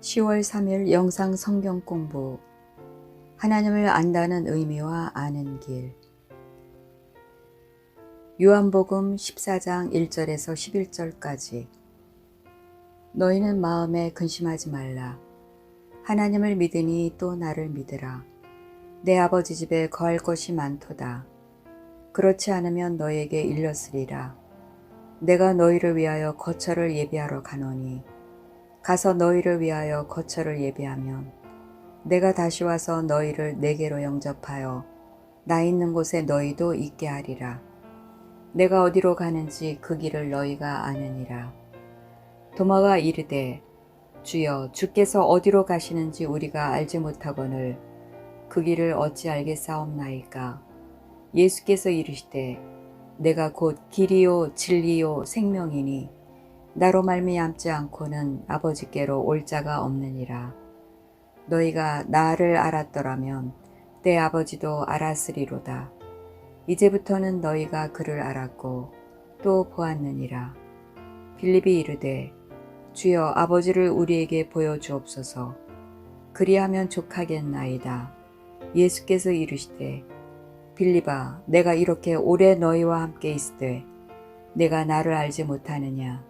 10월 3일 영상 성경 공부. 하나님을 안다는 의미와 아는 길. 요한복음 14장 1절에서 11절까지. 너희는 마음에 근심하지 말라. 하나님을 믿으니 또 나를 믿으라. 내 아버지 집에 거할 것이 많도다. 그렇지 않으면 너에게 일렀으리라. 내가 너희를 위하여 거처를 예비하러 가노니 가서 너희를 위하여 거처를 예비하면 내가 다시 와서 너희를 내게로 영접하여 나 있는 곳에 너희도 있게 하리라. 내가 어디로 가는지 그 길을 너희가 아느니라. 도마가 이르되 주여 주께서 어디로 가시는지 우리가 알지 못하거늘 그 길을 어찌 알겠사옵나이까. 예수께서 이르시되 내가 곧 길이요 진리요 생명이니 나로 말미암지 않고는 아버지께로 올 자가 없느니라. 너희가 나를 알았더라면 내 아버지도 알았으리로다. 이제부터는 너희가 그를 알았고 또 보았느니라. 빌립이 이르되 주여 아버지를 우리에게 보여주옵소서. 그리하면 족하겠나이다. 예수께서 이르시되 빌립아 내가 이렇게 오래 너희와 함께 있으되 내가 나를 알지 못하느냐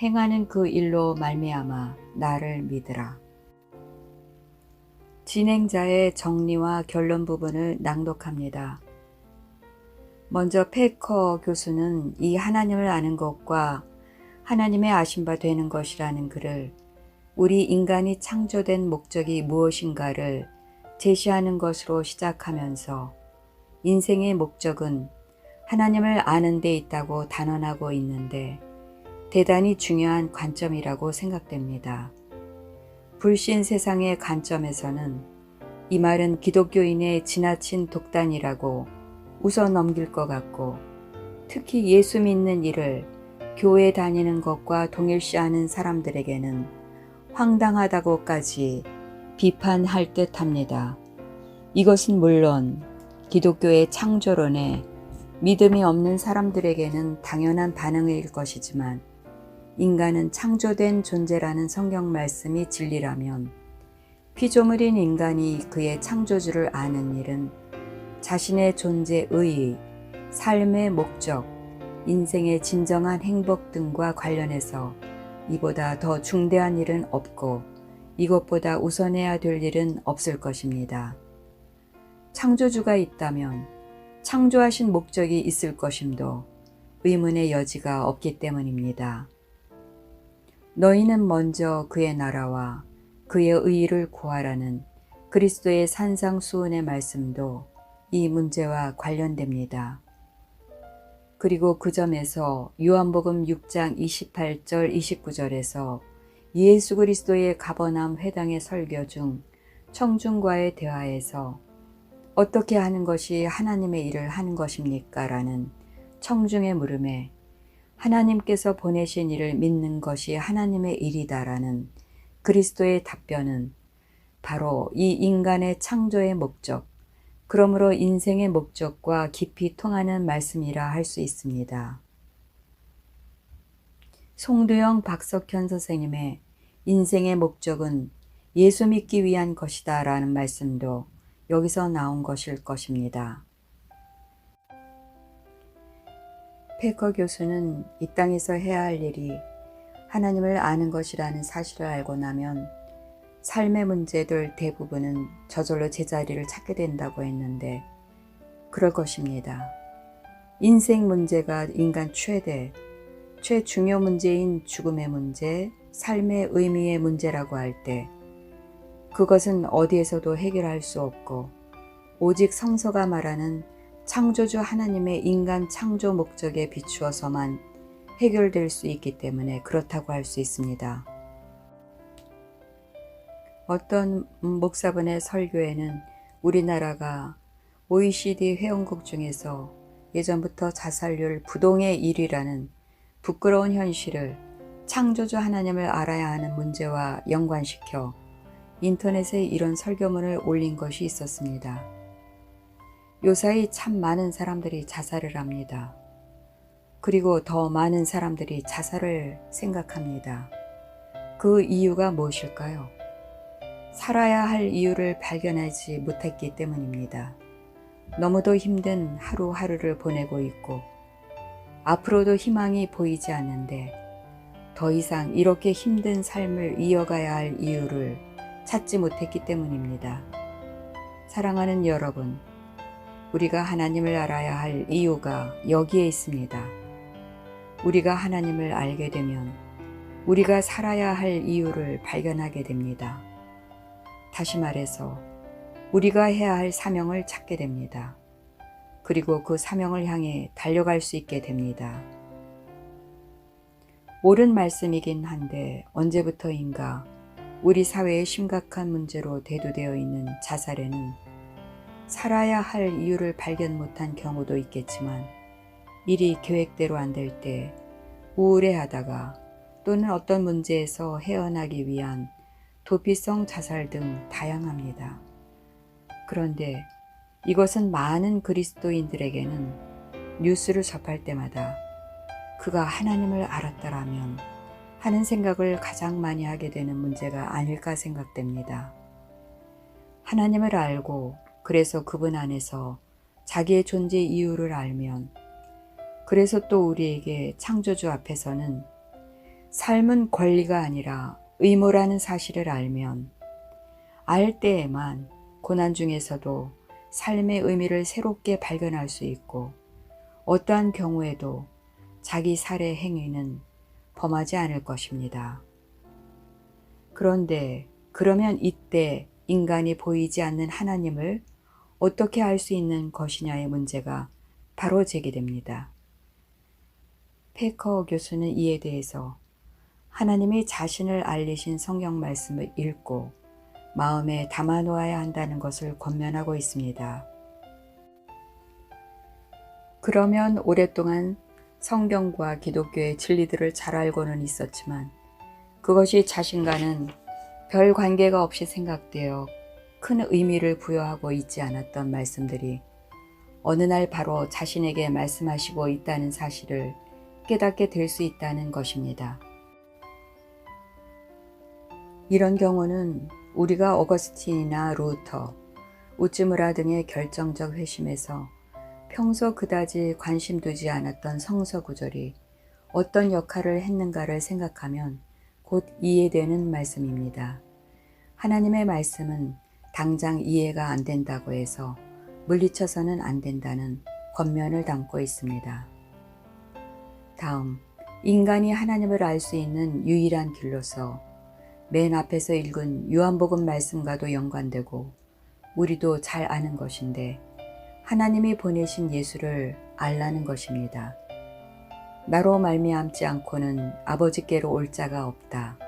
행하는 그 일로 말미암아 나를 믿으라. 진행자의 정리와 결론 부분을 낭독합니다. 먼저 페커 교수는 이 하나님을 아는 것과 하나님의 아신 바 되는 것이라는 글을 우리 인간이 창조된 목적이 무엇인가를 제시하는 것으로 시작하면서 인생의 목적은 하나님을 아는 데 있다고 단언하고 있는데 대단히 중요한 관점이라고 생각됩니다. 불신 세상의 관점에서는 이 말은 기독교인의 지나친 독단이라고 웃어 넘길 것 같고 특히 예수 믿는 일을 교회 다니는 것과 동일시하는 사람들에게는 황당하다고까지 비판할 듯 합니다. 이것은 물론 기독교의 창조론에 믿음이 없는 사람들에게는 당연한 반응일 것이지만 인간은 창조된 존재라는 성경 말씀이 진리라면 피조물인 인간이 그의 창조주를 아는 일은 자신의 존재의 삶의 목적, 인생의 진정한 행복 등과 관련해서 이보다 더 중대한 일은 없고 이것보다 우선해야 될 일은 없을 것입니다. 창조주가 있다면 창조하신 목적이 있을 것임도 의문의 여지가 없기 때문입니다. 너희는 먼저 그의 나라와 그의 의의를 구하라는 그리스도의 산상수훈의 말씀도 이 문제와 관련됩니다. 그리고 그 점에서 요한복음 6장 28절 29절에서 예수 그리스도의 가버남 회당의 설교 중 청중과의 대화에서 어떻게 하는 것이 하나님의 일을 하는 것입니까? 라는 청중의 물음에 하나님께서 보내신 일을 믿는 것이 하나님의 일이다라는 그리스도의 답변은 바로 이 인간의 창조의 목적, 그러므로 인생의 목적과 깊이 통하는 말씀이라 할 수 있습니다. 송두영 박석현 선생님의 인생의 목적은 예수 믿기 위한 것이다 라는 말씀도 여기서 나온 것일 것입니다. 페커 교수는 이 땅에서 해야 할 일이 하나님을 아는 것이라는 사실을 알고 나면 삶의 문제들 대부분은 저절로 제자리를 찾게 된다고 했는데 그럴 것입니다. 인생 문제가 인간 최대, 최중요 문제인 죽음의 문제, 삶의 의미의 문제라고 할 때 그것은 어디에서도 해결할 수 없고 오직 성서가 말하는 창조주 하나님의 인간 창조 목적에 비추어서만 해결될 수 있기 때문에 그렇다고 할 수 있습니다. 어떤 목사분의 설교에는 우리나라가 OECD 회원국 중에서 예전부터 자살률 부동의 1위라는 부끄러운 현실을 창조주 하나님을 알아야 하는 문제와 연관시켜 인터넷에 이런 설교문을 올린 것이 있었습니다. 요사이 참 많은 사람들이 자살을 합니다. 그리고 더 많은 사람들이 자살을 생각합니다. 그 이유가 무엇일까요? 살아야 할 이유를 발견하지 못했기 때문입니다. 너무도 힘든 하루하루를 보내고 있고, 앞으로도 희망이 보이지 않는데, 더 이상 이렇게 힘든 삶을 이어가야 할 이유를 찾지 못했기 때문입니다. 사랑하는 여러분, 우리가 하나님을 알아야 할 이유가 여기에 있습니다. 우리가 하나님을 알게 되면 우리가 살아야 할 이유를 발견하게 됩니다. 다시 말해서 우리가 해야 할 사명을 찾게 됩니다. 그리고 그 사명을 향해 달려갈 수 있게 됩니다. 옳은 말씀이긴 한데 언제부터인가 우리 사회의 심각한 문제로 대두되어 있는 자살에는 살아야 할 이유를 발견 못한 경우도 있겠지만 일이 계획대로 안 될 때 우울해하다가 또는 어떤 문제에서 헤어나기 위한 도피성 자살 등 다양합니다. 그런데 이것은 많은 그리스도인들에게는 뉴스를 접할 때마다 그가 하나님을 알았다라면 하는 생각을 가장 많이 하게 되는 문제가 아닐까 생각됩니다. 하나님을 알고 그래서 그분 안에서 자기의 존재 이유를 알면 그래서 또 우리에게 창조주 앞에서는 삶은 권리가 아니라 의무라는 사실을 알면 알 때에만 고난 중에서도 삶의 의미를 새롭게 발견할 수 있고 어떠한 경우에도 자기 살해 행위는 범하지 않을 것입니다. 그런데 그러면 이때 인간이 보이지 않는 하나님을 어떻게 알 수 있는 것이냐의 문제가 바로 제기됩니다. 페커 교수는 이에 대해서 하나님이 자신을 알리신 성경 말씀을 읽고 마음에 담아 놓아야 한다는 것을 권면하고 있습니다. 그러면 오랫동안 성경과 기독교의 진리들을 잘 알고는 있었지만 그것이 자신과는 별 관계가 없이 생각되어 큰 의미를 부여하고 있지 않았던 말씀들이 어느 날 바로 자신에게 말씀하시고 있다는 사실을 깨닫게 될 수 있다는 것입니다. 이런 경우는 우리가 어거스틴이나 루터, 우즈무라 등의 결정적 회심에서 평소 그다지 관심 두지 않았던 성서 구절이 어떤 역할을 했는가를 생각하면 곧 이해되는 말씀입니다. 하나님의 말씀은 당장 이해가 안 된다고 해서 물리쳐서는 안 된다는 권면을 담고 있습니다. 다음, 인간이 하나님을 알 수 있는 유일한 길로서 맨 앞에서 읽은 요한복음 말씀과도 연관되고 우리도 잘 아는 것인데 하나님이 보내신 예수를 알라는 것입니다. 나로 말미암지 않고는 아버지께로 올 자가 없다.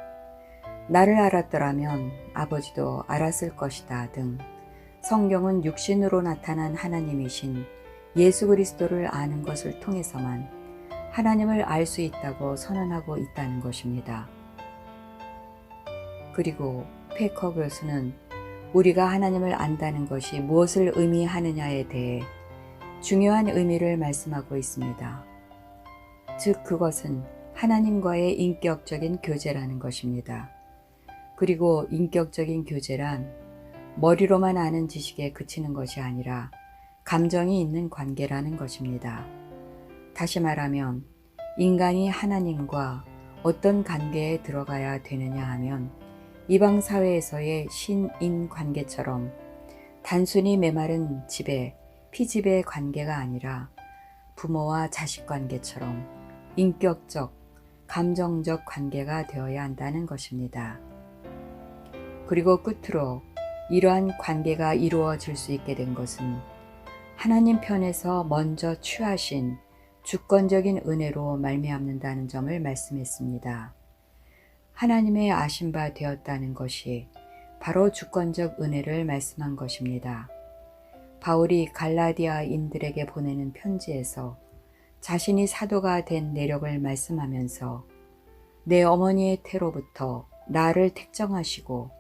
나를 알았더라면 아버지도 알았을 것이다 등 성경은 육신으로 나타난 하나님이신 예수 그리스도를 아는 것을 통해서만 하나님을 알 수 있다고 선언하고 있다는 것입니다. 그리고 페커 교수는 우리가 하나님을 안다는 것이 무엇을 의미하느냐에 대해 중요한 의미를 말씀하고 있습니다. 즉, 그것은 하나님과의 인격적인 교제라는 것입니다. 그리고 인격적인 교제란 머리로만 아는 지식에 그치는 것이 아니라 감정이 있는 관계라는 것입니다. 다시 말하면 인간이 하나님과 어떤 관계에 들어가야 되느냐 하면 이방 사회에서의 신인 관계처럼 단순히 메마른 지배, 피지배 관계가 아니라 부모와 자식 관계처럼 인격적, 감정적 관계가 되어야 한다는 것입니다. 그리고 끝으로 이러한 관계가 이루어질 수 있게 된 것은 하나님 편에서 먼저 취하신 주권적인 은혜로 말미암는다는 점을 말씀했습니다. 하나님의 아신 바 되었다는 것이 바로 주권적 은혜를 말씀한 것입니다. 바울이 갈라디아인들에게 보내는 편지에서 자신이 사도가 된 내력을 말씀하면서 내 어머니의 태로부터 나를 택정하시고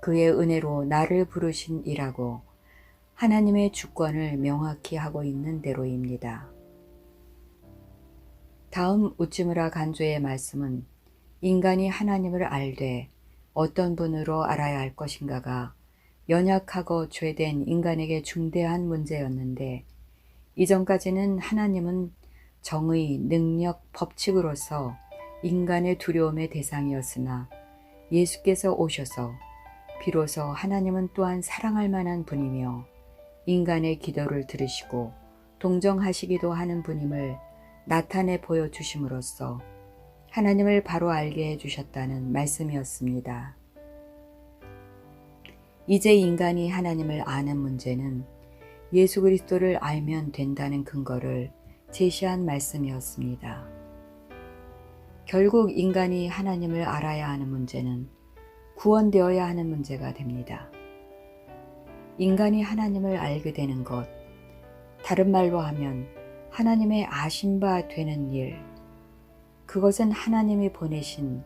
그의 은혜로 나를 부르신 이라고 하나님의 주권을 명확히 하고 있는 대로입니다. 다음 우찌무라 간조의 말씀은 인간이 하나님을 알되 어떤 분으로 알아야 할 것인가가 연약하고 죄된 인간에게 중대한 문제였는데 이전까지는 하나님은 정의, 능력, 법칙으로서 인간의 두려움의 대상이었으나 예수께서 오셔서 비로소 하나님은 또한 사랑할 만한 분이며 인간의 기도를 들으시고 동정하시기도 하는 분임을 나타내 보여주심으로써 하나님을 바로 알게 해주셨다는 말씀이었습니다. 이제 인간이 하나님을 아는 문제는 예수 그리스도를 알면 된다는 근거를 제시한 말씀이었습니다. 결국 인간이 하나님을 알아야 하는 문제는 구원되어야 하는 문제가 됩니다. 인간이 하나님을 알게 되는 것, 다른 말로 하면 하나님의 아신 바 되는 일, 그것은 하나님이 보내신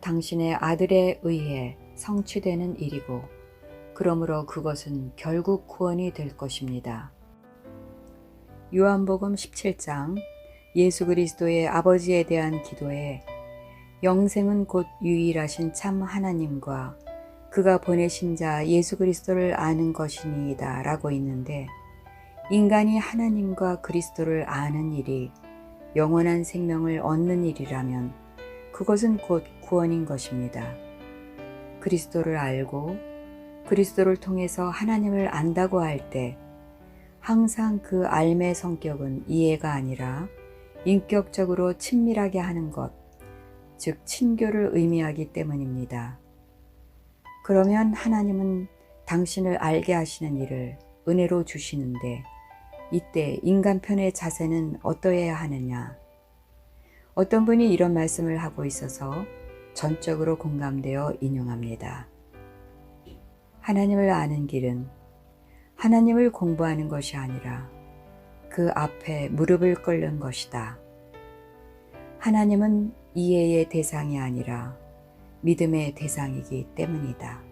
당신의 아들에 의해 성취되는 일이고, 그러므로 그것은 결국 구원이 될 것입니다. 요한복음 17장 예수 그리스도의 아버지에 대한 기도에 영생은 곧 유일하신 참 하나님과 그가 보내신 자 예수 그리스도를 아는 것이니이다 라고 있는데 인간이 하나님과 그리스도를 아는 일이 영원한 생명을 얻는 일이라면 그것은 곧 구원인 것입니다. 그리스도를 알고 그리스도를 통해서 하나님을 안다고 할 때 항상 그 알매 성격은 이해가 아니라 인격적으로 친밀하게 하는 것, 즉 친교를 의미하기 때문입니다. 그러면 하나님은 당신을 알게 하시는 일을 은혜로 주시는데 이때 인간 편의 자세는 어떠해야 하느냐? 어떤 분이 이런 말씀을 하고 있어서 전적으로 공감되어 인용합니다. 하나님을 아는 길은 하나님을 공부하는 것이 아니라 그 앞에 무릎을 꿇는 것이다. 하나님은 이해의 대상이 아니라 믿음의 대상이기 때문이다.